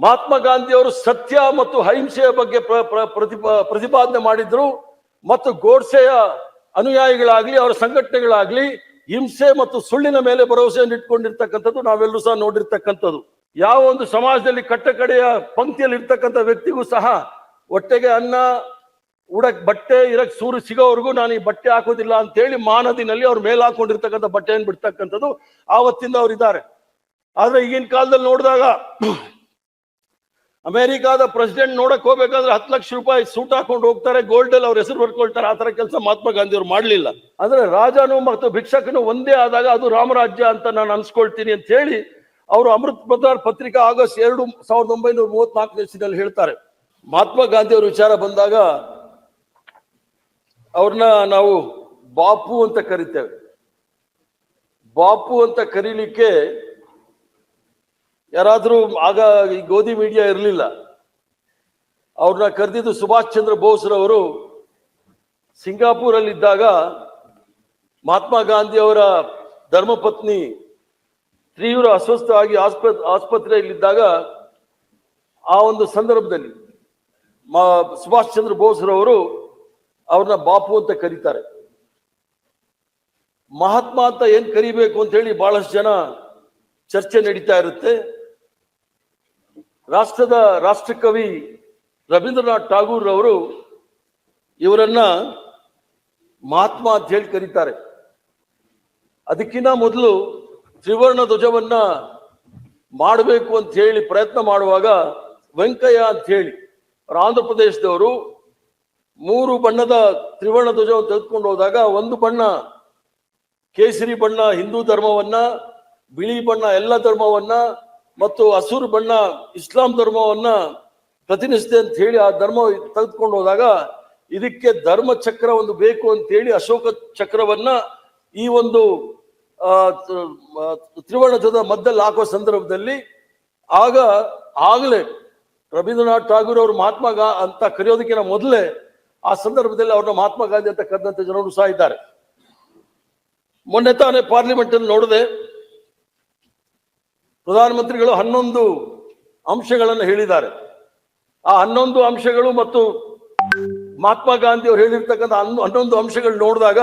ಮಹಾತ್ಮ ಗಾಂಧಿ ಅವರು ಸತ್ಯ ಮತ್ತು ಅಹಿಂಸೆಯ ಬಗ್ಗೆ ಪ್ರ- ಪ್ರ- ಪ್ರತಿಪಾ ಪ್ರತಿಪಾದನೆ ಮಾಡಿದ್ರು. ಮತ್ತು ಗೋಡ್ಸೆಯ ಅನುಯಾಯಿಗಳಾಗ್ಲಿ, ಅವರ ಸಂಘಟನೆಗಳಾಗ್ಲಿ, ಹಿಂಸೆ ಮತ್ತು ಸುಳ್ಳಿನ ಮೇಲೆ ಭರವಸೆಯನ್ನು ಇಟ್ಕೊಂಡಿರ್ತಕ್ಕಂಥದ್ದು ನಾವೆಲ್ಲರೂ ಸಹ ನೋಡಿರ್ತಕ್ಕಂಥದ್ದು. ಯಾವ ಒಂದು ಸಮಾಜದಲ್ಲಿ ಕಟ್ಟ ಕಡೆಯ ಪಂಕ್ತಿಯಲ್ಲಿ ಇರ್ತಕ್ಕಂಥ ವ್ಯಕ್ತಿಗೂ ಸಹ ಹೊಟ್ಟೆಗೆ ಅನ್ನ, ಉಡಕ್ ಬಟ್ಟೆ, ಇರಕ್ ಸೂರು ಸಿಗೋವರೆಗೂ ನಾನು ಈ ಬಟ್ಟೆ ಹಾಕೋದಿಲ್ಲ ಅಂತ ಹೇಳಿ ಮಾನದಿನಲ್ಲಿ ಅವ್ರ ಮೇಲೆ ಹಾಕೊಂಡಿರ್ತಕ್ಕಂಥ ಬಟ್ಟೆಯನ್ನು ಬಿಡ್ತಕ್ಕಂಥದ್ದು. ಆವತ್ತಿಂದ ಅವರಿದ್ದಾರೆ. ಆದ್ರೆ ಈಗಿನ ಕಾಲದಲ್ಲಿ ನೋಡಿದಾಗ ಅಮೆರಿಕಾದ ಪ್ರೆಸಿಡೆಂಟ್ ನೋಡಕ್ ಹೋಗ್ಬೇಕಾದ್ರೆ ಹತ್ತು ಲಕ್ಷ ರೂಪಾಯಿ ಸೂಟ್ ಹಾಕೊಂಡು ಹೋಗ್ತಾರೆ. ಗೋಲ್ಡ್ ಅಲ್ಲಿ ಅವ್ರ ಹೆಸರು ಬರ್ಕೊಳ್ತಾರೆ. ಆ ತರ ಕೆಲಸ ಮಹಾತ್ಮ ಗಾಂಧಿ ಅವರು ಮಾಡ್ಲಿಲ್ಲ. ಅಂದ್ರೆ ರಾಜನು ಮತ್ತು ಭಿಕ್ಷಕನು ಒಂದೇ ಆದಾಗ ಅದು ರಾಮರಾಜ್ಯ ಅಂತ ನಾನು ಅನ್ಸ್ಕೊಳ್ತೀನಿ ಅಂತ ಹೇಳಿ ಅವರು ಅಮೃತ್ ಪ್ರಧಾನ್ ಪತ್ರಿಕಾ ಆಗಸ್ಟ್ ಎರಡು ಸಾವಿರದ ಒಂಬೈನೂರ ಮೂವತ್ನಾಲ್ಕನೇ ಇಸ್ವಿನಲ್ಲಿ ಹೇಳ್ತಾರೆ. ಮಹಾತ್ಮ ಗಾಂಧಿ ಅವ್ರ ವಿಚಾರ ಬಂದಾಗ ಅವ್ರನ್ನ ನಾವು ಬಾಪು ಅಂತ ಕರಿತೇವೆ. ಬಾಪು ಅಂತ ಕರೀಲಿಕ್ಕೆ ಯಾರಾದ್ರೂ ಆಗ ಈ ಗೋಧಿ ಮೀಡಿಯಾ ಇರಲಿಲ್ಲ. ಅವ್ರನ್ನ ಕರೆದಿದ್ದು ಸುಭಾಷ್ ಚಂದ್ರ ಬೋಸ್ರವರು ಸಿಂಗಾಪುರಲ್ಲಿದ್ದಾಗ ಮಹಾತ್ಮ ಗಾಂಧಿ ಅವರ ಧರ್ಮಪತ್ನಿ ತೀವ್ರ ಅಸ್ವಸ್ಥವಾಗಿ ಆಸ್ಪ, ಆಸ್ಪತ್ರೆಯಲ್ಲಿದ್ದಾಗ ಆ ಒಂದು ಸಂದರ್ಭದಲ್ಲಿ ಮಾ- ಸುಭಾಷ್ ಚಂದ್ರ ಬೋಸ್ರವರು ಅವ್ರನ್ನ ಬಾಪು ಅಂತ ಕರೀತಾರೆ. ಮಹಾತ್ಮ ಅಂತ ಏನು ಕರಿಬೇಕು ಅಂತ ಹೇಳಿ ಬಹಳಷ್ಟು ಜನ ಚರ್ಚೆ ನಡೀತಾ ಇರುತ್ತೆ. ರಾಷ್ಟ್ರದ ರಾಷ್ಟ್ರಕವಿ ರವೀಂದ್ರನಾಥ್ ಠಾಗೂರ್ ಅವರು ಇವರನ್ನ ಮಹಾತ್ಮ ಅಂತ ಹೇಳಿ ಕರೀತಾರೆ. ಅದಕ್ಕಿಂತ ಮೊದಲು ತ್ರಿವರ್ಣ ಧ್ವಜವನ್ನ ಮಾಡಬೇಕು ಅಂತ ಹೇಳಿ ಪ್ರಯತ್ನ ಮಾಡುವಾಗ ವೆಂಕಯ್ಯ ಅಂತ ಹೇಳಿ ಆಂಧ್ರ ಪ್ರದೇಶದವರು ಮೂರು ಬಣ್ಣದ ತ್ರಿವರ್ಣ ಧ್ವಜವನ್ನು ತೆಗೆದುಕೊಂಡು ಹೋದಾಗ ಒಂದು ಬಣ್ಣ ಕೇಸರಿ ಬಣ್ಣ ಹಿಂದೂ ಧರ್ಮವನ್ನ, ಬಿಳಿ ಬಣ್ಣ ಎಲ್ಲ ಧರ್ಮವನ್ನ ಮತ್ತು ಹಸುರು ಬಣ್ಣ ಇಸ್ಲಾಂ ಧರ್ಮವನ್ನ ಪ್ರತಿನಿಧಿಸಿದೆ ಅಂತ ಹೇಳಿ ಆ ಧರ್ಮ ತೆಗೆದುಕೊಂಡು ಹೋದಾಗ ಇದಕ್ಕೆ ಧರ್ಮ ಚಕ್ರ ಒಂದು ಬೇಕು ಅಂತ ಹೇಳಿ ಅಶೋಕ ಚಕ್ರವನ್ನ ಈ ಒಂದು ಆ, ಮದ್ದಲ್ಲಿ ಆ, ತ್ರಿವರ್ಣ ಧ್ವಜದ ಮಧ್ಯದಲ್ಲಿ ಹಾಕೋ ಸಂದರ್ಭದಲ್ಲಿ ಆಗ ಆಗಲೇ ರವೀಂದ್ರನಾಥ್ ಠಾಗೂರ್ ಅವರು ಮಹಾತ್ಮ ಗಾ ಅಂತ ಕರೆಯೋದಕ್ಕಿಂತ ಮೊದಲೇ ಆ ಸಂದರ್ಭದಲ್ಲಿ ಅವ್ರನ್ನ ಮಹಾತ್ಮ ಗಾಂಧಿ ಅಂತ ಕರೆದಂತ ಜನರು ಸಹ ಇದ್ದಾರೆ. ಮೊನ್ನೆ ತಾನೇ ಪಾರ್ಲಿಮೆಂಟ್ ಅಲ್ಲಿ ನೋಡಿದೆ. ಪ್ರಧಾನಮಂತ್ರಿಗಳು ಹನ್ನೊಂದು ಅಂಶಗಳನ್ನು ಹೇಳಿದ್ದಾರೆ. ಆ ಹನ್ನೊಂದು ಅಂಶಗಳು ಮತ್ತು ಮಹಾತ್ಮ ಗಾಂಧಿ ಅವರು ಹೇಳಿರ್ತಕ್ಕಂಥ ಹನ್ನೊ- ಹನ್ನೊಂದು ಅಂಶಗಳು ನೋಡಿದಾಗ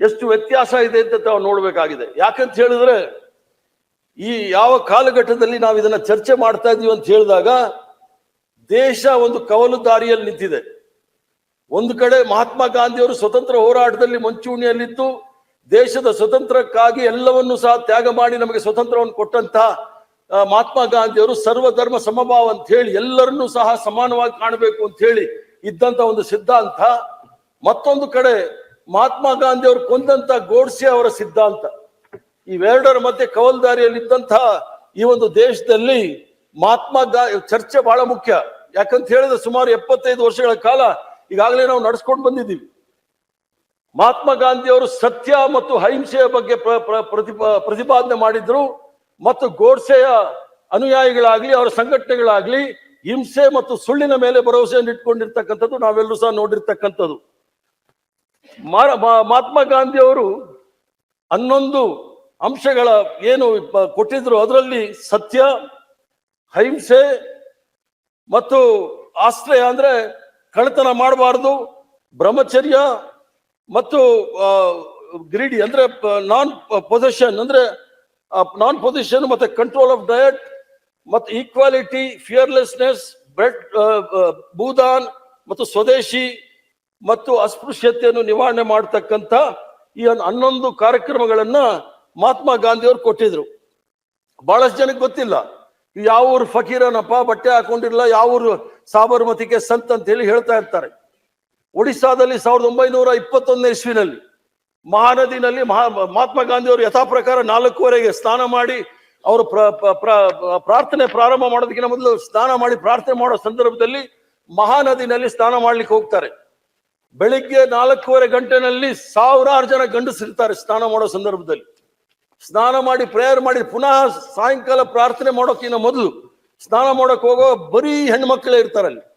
ಎಷ್ಟು ವ್ಯತ್ಯಾಸ ಇದೆ ಅಂತ ತಾವು ನೋಡಬೇಕಾಗಿದೆ. ಯಾಕಂತ ಹೇಳಿದ್ರೆ ಈ ಯಾವ ಕಾಲಘಟ್ಟದಲ್ಲಿ ನಾವು ಇದನ್ನ ಚರ್ಚೆ ಮಾಡ್ತಾ ಇದೀವಿ ಅಂತ ಹೇಳಿದಾಗ ದೇಶ ಒಂದು ಕವಲು ದಾರಿಯಲ್ಲಿ ನಿಂತಿದೆ. ಒಂದು ಕಡೆ ಮಹಾತ್ಮ ಗಾಂಧಿಯವರು ಸ್ವತಂತ್ರ ಹೋರಾಟದಲ್ಲಿ ಮುಂಚೂಣಿಯಲ್ಲಿದ್ದು ದೇಶದ ಸ್ವತಂತ್ರಕ್ಕಾಗಿ ಎಲ್ಲವನ್ನೂ ಸಹ ತ್ಯಾಗ ಮಾಡಿ ನಮಗೆ ಸ್ವತಂತ್ರವನ್ನು ಕೊಟ್ಟಂತ ಮಹಾತ್ಮ ಗಾಂಧಿಯವರು ಸರ್ವಧರ್ಮ ಸಮಭಾವ ಅಂತ ಹೇಳಿ ಎಲ್ಲರನ್ನೂ ಸಹ ಸಮಾನವಾಗಿ ಕಾಣಬೇಕು ಅಂತ ಹೇಳಿ ಇದ್ದಂತ ಒಂದು ಸಿದ್ಧಾಂತ. ಮತ್ತೊಂದು ಕಡೆ ಮಹಾತ್ಮ ಗಾಂಧಿ ಅವರು ಕೊಂದಂತ ಗೋಡ್ಸೆ ಅವರ ಸಿದ್ಧಾಂತ. ಇವೆರಡರ ಮಧ್ಯೆ ಕವಲ್ದಾರಿಯಲ್ಲಿದ್ದಂತಹ ಈ ಒಂದು ದೇಶದಲ್ಲಿ ಮಹಾತ್ಮ ಚರ್ಚೆ ಬಹಳ ಮುಖ್ಯ. ಯಾಕಂತ ಹೇಳಿದ್ರೆ ಸುಮಾರು ಎಪ್ಪತ್ತೈದು ವರ್ಷಗಳ ಕಾಲ ಈಗಾಗಲೇ ನಾವು ನಡೆಸ್ಕೊಂಡು ಬಂದಿದ್ದೀವಿ. ಮಹಾತ್ಮ ಗಾಂಧಿ ಅವರು ಸತ್ಯ ಮತ್ತು ಅಹಿಂಸೆಯ ಬಗ್ಗೆ ಪ್ರ- ಪ್ರ- ಪ್ರತಿಪಾ ಪ್ರತಿಪಾದನೆ ಮಾಡಿದ್ರು. ಮತ್ತು ಗೋಡ್ಸೆಯ ಅನುಯಾಯಿಗಳಾಗ್ಲಿ, ಅವರ ಸಂಘಟನೆಗಳಾಗ್ಲಿ, ಹಿಂಸೆ ಮತ್ತು ಸುಳ್ಳಿನ ಮೇಲೆ ಭರವಸೆಯನ್ನು ಇಟ್ಕೊಂಡಿರ್ತಕ್ಕಂಥದ್ದು ನಾವೆಲ್ಲರೂ ಸಹ ನೋಡಿರ್ತಕ್ಕಂಥದ್ದು. ಮಹಾತ್ಮ ಗಾಂಧಿ ಅವರು ಹನ್ನೊಂದು ಅಂಶಗಳ ಏನು ಕೊಟ್ಟಿದ್ರು. ಅದರಲ್ಲಿ ಸತ್ಯ, ಅಹಿಂಸೆ ಮತ್ತು ಆಶ್ರಯ ಅಂದ್ರೆ ಕಳ್ಳತನ ಮಾಡಬಾರದು. ಬ್ರಹ್ಮಚರ್ಯ ಮತ್ತು ಗ್ರೀಡಿ ಅಂದ್ರೆ ನಾನ್ ಪೊಸಿಷನ್ ಅಂದ್ರೆ ನಾನ್ ಪೊಸಿಷನ್ ಮತ್ತೆ ಕಂಟ್ರೋಲ್ ಆಫ್ ಡಯಟ್ ಮತ್ತು ಈಕ್ವಾಲಿಟಿ ಫಿಯರ್ಲೆಸ್ನೆಸ್ ಬ್ರೆಡ್ ಭೂದಾನ್, ಮತ್ತು ಸ್ವದೇಶಿ, ಮತ್ತು ಅಸ್ಪೃಶ್ಯತೆಯನ್ನು ನಿವಾರಣೆ ಮಾಡತಕ್ಕಂತ ಈ ಒಂದು ಹನ್ನೊಂದು ಕಾರ್ಯಕ್ರಮಗಳನ್ನ ಮಹಾತ್ಮ ಗಾಂಧಿಯವರು ಕೊಟ್ಟಿದ್ರು. ಬಹಳಷ್ಟು ಜನಕ್ಕೆ ಗೊತ್ತಿಲ್ಲ. ಯಾವ ಊರು ಫಕೀರನಪ್ಪ ಬಟ್ಟೆ ಹಾಕೊಂಡಿಲ್ಲ ಯಾವ ಊರು ಸಾಬರಮತಿಗೆ ಸಂತ್ ಅಂತ ಹೇಳಿ ಹೇಳ್ತಾ ಇರ್ತಾರೆ. ಒಡಿಸ್ಸಾದಲ್ಲಿ ಸಾವಿರದ ಒಂಬೈನೂರ ಇಪ್ಪತ್ತೊಂದನೇ ಇಸ್ವಿನಲ್ಲಿ ಮಹಾನದಿನಲ್ಲಿ ಮಹಾ, ಮಹಾತ್ಮ ಗಾಂಧಿ ಅವರು ಯಥಾ ಪ್ರಕಾರ ನಾಲ್ಕೂವರೆಗೆ ಸ್ನಾನ ಮಾಡಿ ಅವರು ಪ್ರ, ಪ್ರ- ಪ್ರ- ಪ್ರಾರ್ಥನೆ ಪ್ರಾರಂಭ ಮಾಡೋದಕ್ಕಿಂತ ಮೊದಲು ಸ್ನಾನ ಮಾಡಿ ಪ್ರಾರ್ಥನೆ ಮಾಡೋ ಸಂದರ್ಭದಲ್ಲಿ ಮಹಾನದಿನಲ್ಲಿ ಸ್ನಾನ ಮಾಡ್ಲಿಕ್ಕೆ ಹೋಗ್ತಾರೆ. ಬೆಳಿಗ್ಗೆ ನಾಲ್ಕೂವರೆ ಗಂಟೆನಲ್ಲಿ ಸಾವಿರಾರು ಜನ ಗಂಡಸಿರ್ತಾರೆ ಸ್ನಾನ ಮಾಡೋ ಸಂದರ್ಭದಲ್ಲಿ. ಸ್ನಾನ ಮಾಡಿ ಪ್ರೇಯರ್ ಮಾಡಿ ಪುನಃ ಸಾಯಂಕಾಲ ಪ್ರಾರ್ಥನೆ ಮಾಡೋಕ್ಕಿಂತ ಮೊದಲು ಸ್ನಾನ ಮಾಡೋಕೆ ಹೋಗೋ ಬರೀ ಹೆಣ್ಮಕ್ಳೇ ಇರ್ತಾರಲ್ಲಿ.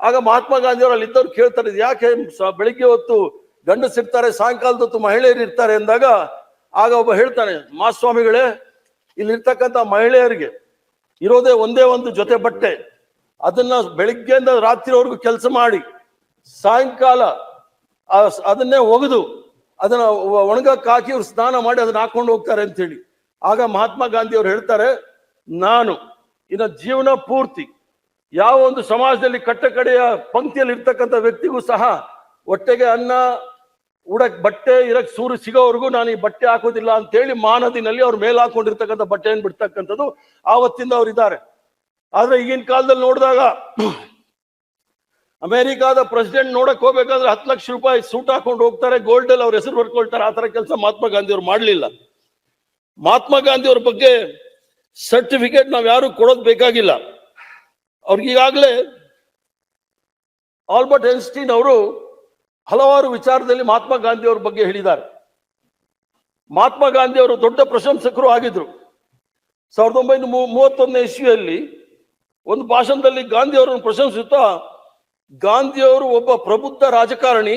ಆಗ ಮಹಾತ್ಮ ಗಾಂಧಿಯವರು ಅಲ್ಲಿ ಇದ್ದವ್ರು ಕೇಳ್ತಾರೆ, "ಇದು ಯಾಕೆ ಬೆಳಿಗ್ಗೆ ಹೊತ್ತು ಗಂಡಸಿರ್ತಾರೆ ಸಾಯಂಕಾಲದ ಹೊತ್ತು ಮಹಿಳೆಯರು ಇರ್ತಾರೆ? ಅಂದಾಗ ಆಗ ಒಬ್ಬ ಹೇಳ್ತಾನೆ, ಮಾಸ್ವಾಮಿಗಳೇ, ಇಲ್ಲಿರ್ತಕ್ಕಂಥ ಮಹಿಳೆಯರಿಗೆ ಇರೋದೇ ಒಂದೇ ಒಂದು ಜೊತೆ ಬಟ್ಟೆ. ಅದನ್ನ ಬೆಳಿಗ್ಗೆಯಿಂದ ರಾತ್ರಿವರೆಗೂ ಕೆಲಸ ಮಾಡಿ, ಸಾಯಂಕಾಲ ಅದನ್ನೇ ಒಗೆದು ಅದನ್ನ ಒಣಗಕ್ಕೆ ಅವ್ರು ಸ್ನಾನ ಮಾಡಿ ಅದನ್ನ ಹಾಕೊಂಡು ಹೋಗ್ತಾರೆ ಅಂತ ಹೇಳಿ ಆಗ ಮಹಾತ್ಮ ಗಾಂಧಿ ಅವ್ರು ಹೇಳ್ತಾರೆ, ನಾನು ಇನ್ನ ಜೀವನ ಪೂರ್ತಿ ಯಾವ ಒಂದು ಸಮಾಜದಲ್ಲಿ ಕಟ್ಟ ಕಡೆಯ ಪಂಕ್ತಿಯಲ್ಲಿ ಇರ್ತಕ್ಕಂಥ ವ್ಯಕ್ತಿಗೂ ಸಹ ಹೊಟ್ಟೆಗೆ ಅನ್ನ ಉಡಕ್ ಬಟ್ಟೆ ಇರಕ್ ಸೂರು ಸಿಗೋವರೆಗೂ ನಾನು ಈ ಬಟ್ಟೆ ಹಾಕೋದಿಲ್ಲ ಅಂತೇಳಿ ಮಾನದಿನಲ್ಲಿ ಅವ್ರ ಮೇಲೆ ಹಾಕೊಂಡಿರ್ತಕ್ಕಂಥ ಬಟ್ಟೆಯನ್ನು ಬಿಡ್ತಕ್ಕಂಥದ್ದು ಆವತ್ತಿಂದ ಅವ್ರು ಇದ್ದಾರೆ. ಆದ್ರೆ ಈಗಿನ ಕಾಲದಲ್ಲಿ ನೋಡಿದಾಗ ಅಮೆರಿಕಾದ ಪ್ರೆಸಿಡೆಂಟ್ ನೋಡಕ್ ಹೋಗ್ಬೇಕಾದ್ರೆ ಹತ್ತು ಲಕ್ಷ ರೂಪಾಯಿ ಸೂಟ್ ಹಾಕೊಂಡು ಹೋಗ್ತಾರೆ ಗೋಲ್ಡ್ ಅಲ್ಲಿ ಅವ್ರ ಹೆಸರು ಬರ್ಕೊಳ್ತಾರೆ, ಆ ತರ ಕೆಲಸ ಮಹಾತ್ಮ ಗಾಂಧಿ ಅವ್ರು ಮಾಡ್ಲಿಲ್ಲ. ಮಹಾತ್ಮ ಗಾಂಧಿ ಅವ್ರ ಬಗ್ಗೆ ಸರ್ಟಿಫಿಕೇಟ್ ನಾವು ಯಾರು ಕೊಡೋದು ಬೇಕಾಗಿಲ್ಲ. ಅವ್ರಿಗೆ ಈಗಾಗಲೇ ಆಲ್ಬರ್ಟ್ ಐನ್ಸ್ಟೀನ್ ಅವರು ಹಲವಾರು ವಿಚಾರದಲ್ಲಿ ಮಹಾತ್ಮ ಗಾಂಧಿ ಅವ್ರ ಬಗ್ಗೆ ಹೇಳಿದ್ದಾರೆ. ಮಹಾತ್ಮ ಗಾಂಧಿ ಅವರು ದೊಡ್ಡ ಪ್ರಶಂಸಕರು ಆಗಿದ್ರು. ಸಾವಿರದ ಒಂಬೈನೂರ ಮೂವತ್ತೊಂದನೇ ಇಸ್ವಿಯಲ್ಲಿ ಒಂದು ಭಾಷಣದಲ್ಲಿ ಗಾಂಧಿ ಅವರನ್ನು ಪ್ರಶಂಸಿಸುತ್ತಾ ಗಾಂಧಿಯವರು ಒಬ್ಬ ಪ್ರಬುದ್ಧ ರಾಜಕಾರಣಿ,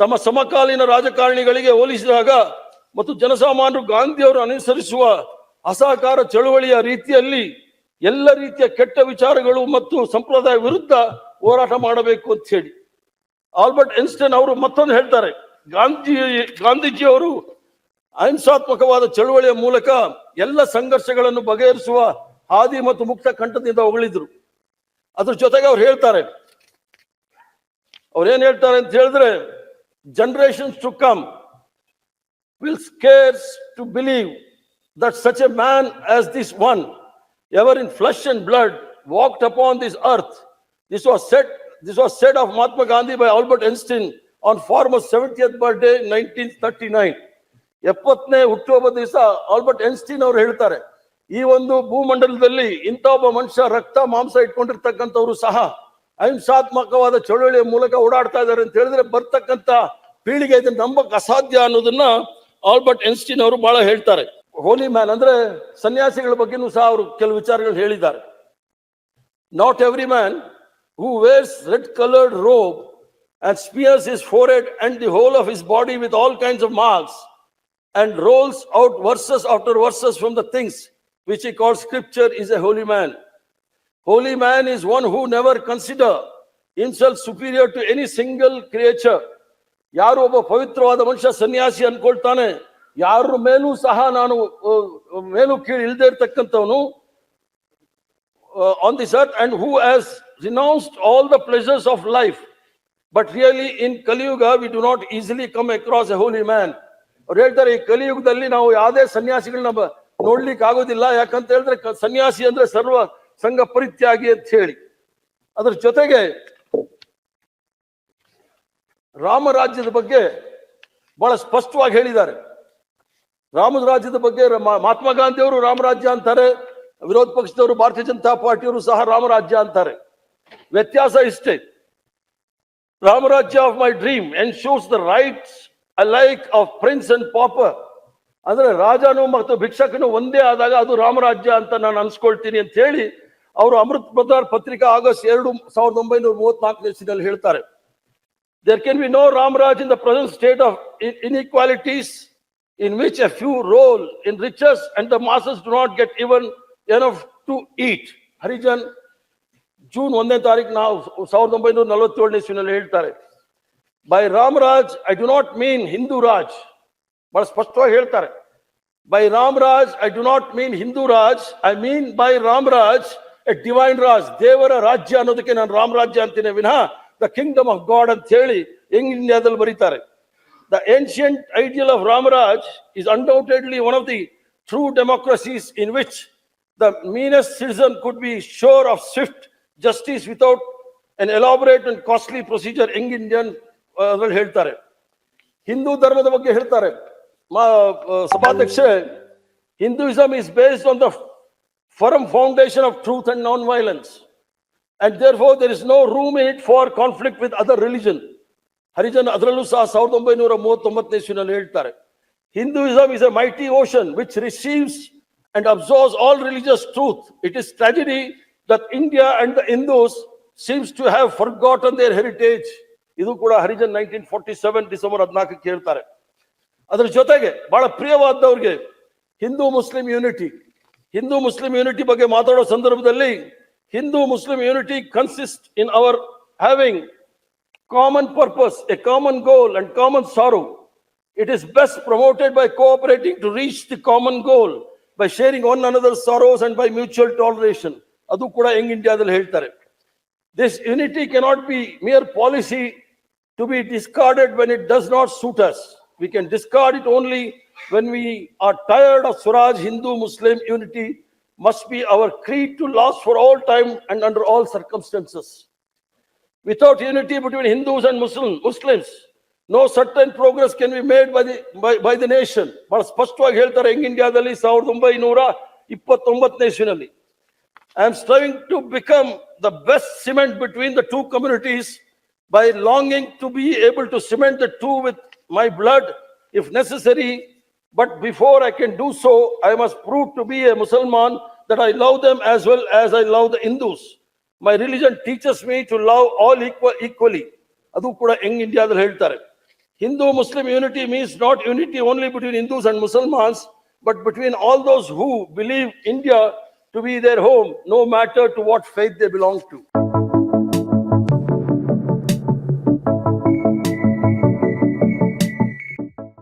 ತಮ್ಮ ಸಮಕಾಲೀನ ರಾಜಕಾರಣಿಗಳಿಗೆ ಹೋಲಿಸಿದಾಗ ಮತ್ತು ಜನಸಾಮಾನ್ಯರು ಗಾಂಧಿಯವರು ಅನುಸರಿಸುವ ಅಸಹಕಾರ ಚಳುವಳಿಯ ರೀತಿಯಲ್ಲಿ ಎಲ್ಲ ರೀತಿಯ ಕೆಟ್ಟ ವಿಚಾರಗಳು ಮತ್ತು ಸಂಪ್ರದಾಯ ವಿರುದ್ಧ ಹೋರಾಟ ಮಾಡಬೇಕು ಅಂತ ಹೇಳಿ. ಆಲ್ಬರ್ಟ್ ಐನ್ಸ್ಟೈನ್ ಅವರು ಮತ್ತೊಂದು ಹೇಳ್ತಾರೆ. ಗಾಂಧಿ ಗಾಂಧೀಜಿಯವರು ಅಹಿಂಸಾತ್ಮಕವಾದ ಚಳುವಳಿಯ ಮೂಲಕ ಎಲ್ಲ ಸಂಘರ್ಷಗಳನ್ನು ಬಗೆಹರಿಸುವ ಹಾದಿ ಮತ್ತು ಮುಕ್ತ ಕಂಠದಿಂದ ಹೊಗಳಿದ್ರು. ಅದ್ರ ಜೊತೆಗೆ ಅವ್ರು ಹೇಳ್ತಾರೆ ಅವ್ರು ಏನ್ ಹೇಳ್ತಾರೆ ಅಂತ ಹೇಳಿದ್ರೆ generations to come will scarce to believe that such a man as this one, ever in flesh and blood, walked upon this earth. This was said, this was said of Mahatma Gandhi by Albert Einstein on Farmer's 70th birthday, 1939. ಎಪ್ಪತ್ತನೇ ಹುಟ್ಟುಹಬ್ಬ ದಿವಸ Albert Einstein ಅವರು ಹೇಳ್ತಾರೆ ಈ ಒಂದು ಭೂಮಂಡಲದಲ್ಲಿ ಇಂಥ ಒಬ್ಬ ಮನುಷ್ಯ ರಕ್ತ ಮಾಂಸ ಇಟ್ಕೊಂಡಿರ್ತಕ್ಕಂಥವ್ರು ಸಹ ಅಹಿಂಸಾತ್ಮಕವಾದ ಚಳುವಳಿಯ ಮೂಲಕ ಓಡಾಡ್ತಾ ಇದ್ದಾರೆ ಅಂತ ಹೇಳಿದ್ರೆ ಬರ್ತಕ್ಕಂಥ ಪೀಳಿಗೆ ಇದನ್ನು ನಂಬಕ್ ಅಸಾಧ್ಯ ಅನ್ನೋದನ್ನ ಆಲ್ಬರ್ಟ್ ಐನ್ಸ್ಟೀನ್ ಅವರು ಬಹಳ ಹೇಳ್ತಾರೆ ಹೋಲಿ ಮ್ಯಾನ್ ಅಂದ್ರೆ ಸನ್ಯಾಸಿಗಳ ಬಗ್ಗೆನೂ ಸಹ ಅವರು ಕೆಲವು ವಿಚಾರಗಳು ಹೇಳಿದ್ದಾರೆ not every man who wears red coloured robe and smears his forehead and the whole of his body with all kinds of marks and rolls out verses after verses from the things which he calls scripture is a holy man. Holy man is one who never consider himself superior to any single creature. ಯಾರು ಒಬ್ಬ ಪವಿತ್ರವಾದ ಮನುಷ್ಯ ಸನ್ಯಾಸಿ ಅನ್ಕೊಳ್ತಾನೆ ಯಾರ ಮೇಲೂ ಸಹ ನಾನು ಮೇಲೂ ಕೀಳು ಇಲ್ಲದೆ ಇರ್ತಕ್ಕಂಥವನು on on earth and who has renounced all the places of life but really in Kaliyuga we do not easily come across a holy man. ಅವ್ರು ಹೇಳ್ತಾರೆ, ಈ ಕಲಿಯುಗದಲ್ಲಿ ನಾವು ಯಾವುದೇ ಸನ್ಯಾಸಿಗಳನ್ನ ನೋಡ್ಲಿಕ್ಕೆ ಆಗೋದಿಲ್ಲ ಯಾಕಂತ ಹೇಳಿದ್ರೆ ಸನ್ಯಾಸಿ ಅಂದ್ರೆ ಸರ್ವ ಸಂಘ ಪರಿತ್ಯಾಗಿ ಅಂತ ಹೇಳಿ. ಅದ್ರ ಜೊತೆಗೆ ರಾಮರಾಜ್ಯದ ಬಗ್ಗೆ ಬಹಳ ಸ್ಪಷ್ಟವಾಗಿ ಹೇಳಿದ್ದಾರೆ. ರಾಮದ ರಾಜ್ಯದ ಬಗ್ಗೆ ಮಹಾತ್ಮ ಗಾಂಧಿಯವರು ರಾಮರಾಜ್ಯ ಅಂತಾರೆ, ವಿರೋಧ ಪಕ್ಷದವರು ಭಾರತೀಯ ಜನತಾ ಪಾರ್ಟಿಯವರು ಸಹ ರಾಮರಾಜ್ಯ ಅಂತಾರೆ. ವ್ಯತ್ಯಾಸ ಇಷ್ಟೇ. Ramrajya of my dream ensures the rights like of prince and pauper. ಅಂದ್ರೆ ರಾಜನು ಮತ್ತು ಭಿಕ್ಷಕನು ಒಂದೇ ಆದಾಗ ಅದು ರಾಮರಾಜ್ಯ ಅಂತ ನಾನು ಅನ್ಸ್ಕೊಳ್ತೀನಿ ಅಂತ ಹೇಳಿ ಅವರು ಅಮೃತ್ ಪ್ರಧಾನ್ ಪತ್ರಿಕಾ ಆಗಸ್ಟ್ ಎರಡು ಸಾವಿರದ ಒಂಬೈನೂರ ಮೂವತ್ನಾಲ್ಕನೇ ಇಸ್ವಿನಲ್ಲಿ ಹೇಳ್ತಾರೆ. There can be no Ramraj in the present state of inequalities in which a few roll in riches and the masses do not get even enough to eat. Harijan June ಒಂದನೇ ತಾರೀಕು ನಾವು ಸಾವಿರದ ಒಂಬೈನೂರ ನಲವತ್ತೇಳನೇ ಇಸ್ವಿನಲ್ಲಿ ಹೇಳ್ತಾರೆ by Ramraj I do not mean Hindu raj ಬಹಳ ಸ್ಪಷ್ಟವಾಗಿ ಹೇಳ್ತಾರೆ by Ramraj I do not mean Hindu raj I mean by Ramraj a divine raj ದೇವರ ರಾಜ್ಯ ಅನ್ನೋದಕ್ಕೆ ನಾನು ರಾಮರಾಜ್ಯ ಅಂತೀನಿ ವಿನಃ ದ ಕಿಂಗ್ಡಮ್ ಆಫ್ ಗಾಡ್ ಅಂತ ಹೇಳಿ ಯಂಗ್ ಇಂಡಿಯಾದಲ್ಲಿ ಬರೀತಾರೆ the ancient ideal of Ramraj is undoubtedly one of the true democracies in which the meanest citizen could be sure of swift justice without an elaborate and costly procedure. Young Indian ಅದ್ರಲ್ಲಿ ಹೇಳ್ತಾರೆ. ಹಿಂದೂ ಧರ್ಮದ ಬಗ್ಗೆ ಹೇಳ್ತಾರೆ. ಮಾ- ಆ, ಸಭಾಧ್ಯಕ್ಷೆ Hinduism is based on the firm foundation of truth and non violence and therefore there is no room in it for conflict with other religion Harijan ಅದರಲ್ಲೂ ಸಹ ಸಾವಿರದ ಒಂಬೈನೂರ ಮೂವತ್ತೊಂಬತ್ತನೇ ಇಸ್ವಿನಲ್ಲಿ ಹೇಳ್ತಾರೆ Hinduism is a mighty ocean which receives and absorbs all religious truth it is tragedy that India and the Hindus seem to have forgotten their heritage ಇದು ಕೂಡ Harijan nineteen forty seven December ಹದಿನಾಲ್ಕಕ್ಕೆ ಹೇಳ್ತಾರೆ. ಅದರ ಜೊತೆಗೆ ಬಹಳ ಪ್ರಿಯವಾದವ್ರಿಗೆ Hindu Muslim unity. Hindu Muslim unity ಬಗ್ಗೆ ಮಾತಾಡೋ ಸಂದರ್ಭದಲ್ಲಿ Hindu Muslim unity consist in our having common purpose, a common goal, and common sorrow. It is best promoted by cooperating to reach the common goal, by sharing one another's sorrows and by mutual toleration. ಅದು ಕೂಡ young ಇಂಡಿಯಾದಲ್ಲಿ ಹೇಳ್ತಾರೆ this unity cannot be mere policy to be discarded when it does not suit us we can discard it only when we are tired of Swaraj Hindu Muslim unity must be our creed to last for all time and under all circumstances without unity between Hindus and Muslim, Muslims, no certain progress can be made by the, by, by the nation. ಬಹಳ ಸ್ಪಷ್ಟವಾಗಿ ಹೇಳ್ತಾರೆ Young ಇಂಡಿಯಾದಲ್ಲಿ ಸಾವಿರದ ಒಂಬೈನೂರ ಇಪ್ಪತ್ತೊಂಬತ್ತನೇ ಇಸ್ವಿನಲ್ಲಿ. I am striving to become the best cement between the two communities by longing to be able to cement the two with my blood if necessary. But before I can do so, I must prove to be a Muslim that I love them as well as I love the Hindus. My religion teaches me to love all equal, equally. ಅದು ಕೂಡ young ಇಂಡಿಯಾದಲ್ಲಿ ಹೇಳ್ತಾರೆ. Hindu Muslim unity means not unity only between Hindus and Muslims, but between all those who believe India to be their home, no matter to what faith they belong to.